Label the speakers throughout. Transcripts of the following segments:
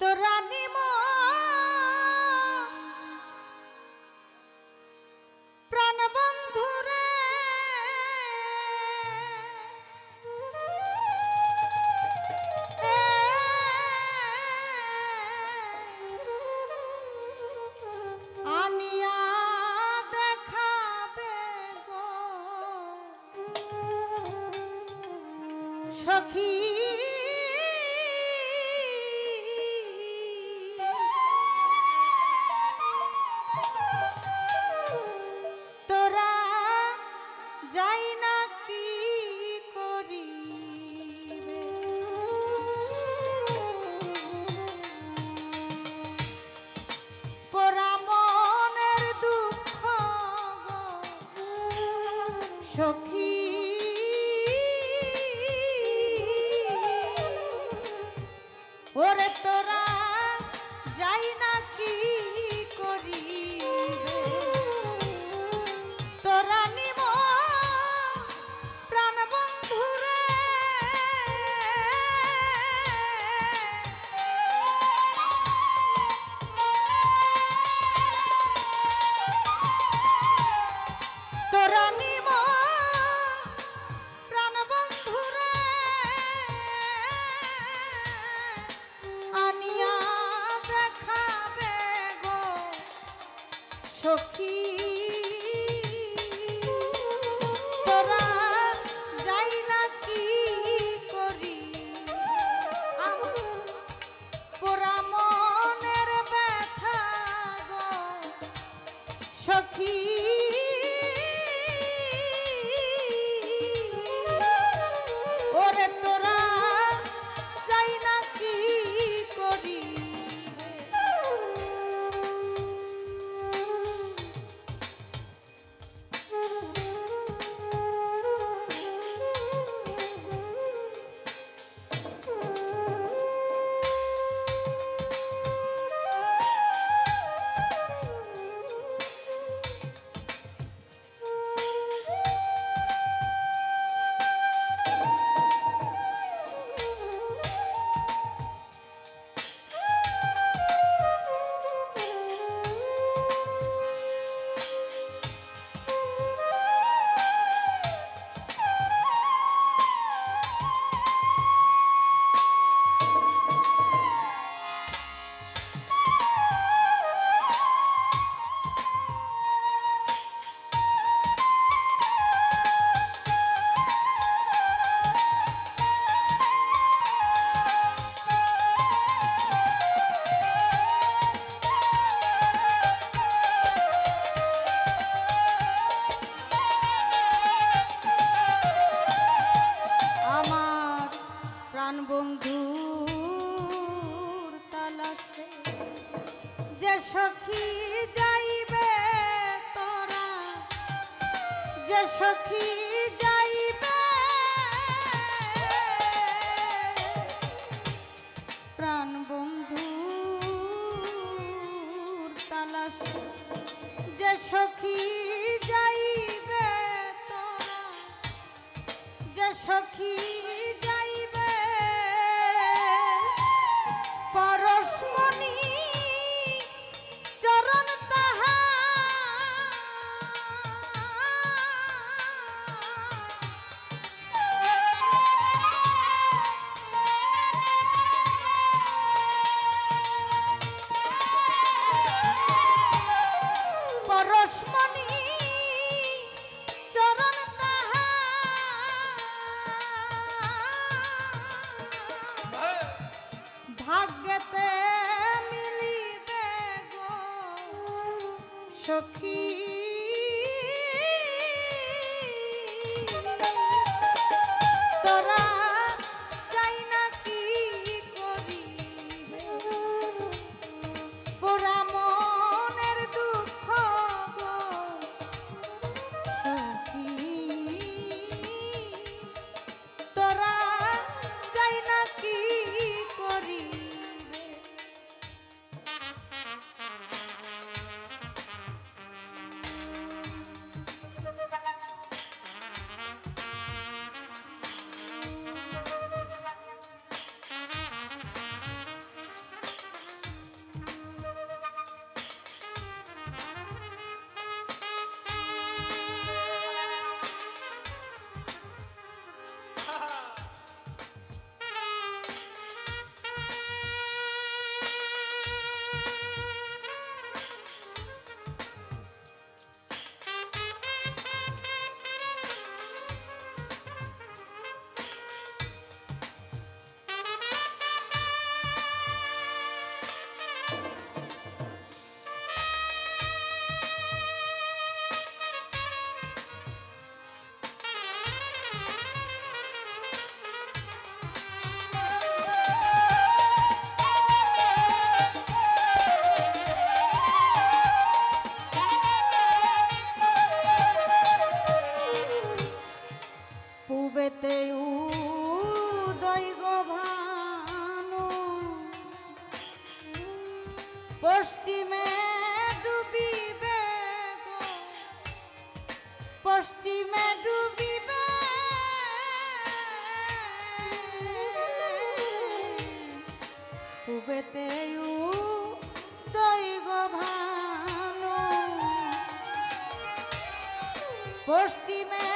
Speaker 1: তো রানী প্রাণ বন্ধু রে। আনিয়া দেখাবে গো। সখী সখী। তোরা যাই না কি করি? পোড়া মনের ব্যথা গো। সখী সখী যাইবে তোরা? যে সখী সখী পশ্চিমে ডুবিবে পূবেতে দৈব ভান পশ্চিমে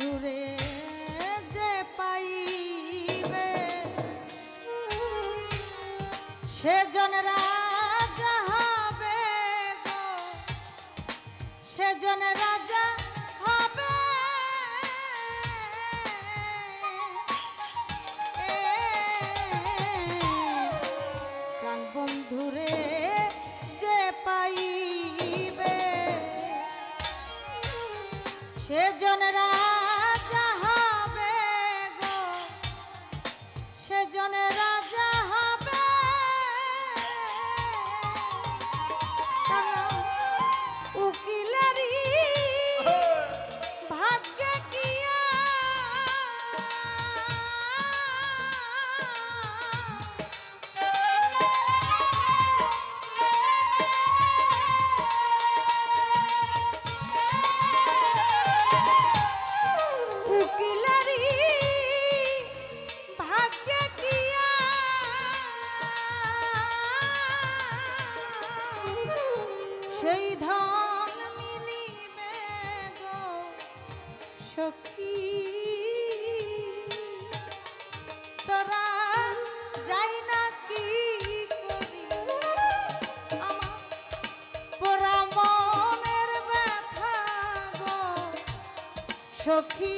Speaker 1: সুরে যে পাইবে সেজন রাজা হবে গো। সেজন রাজা সখী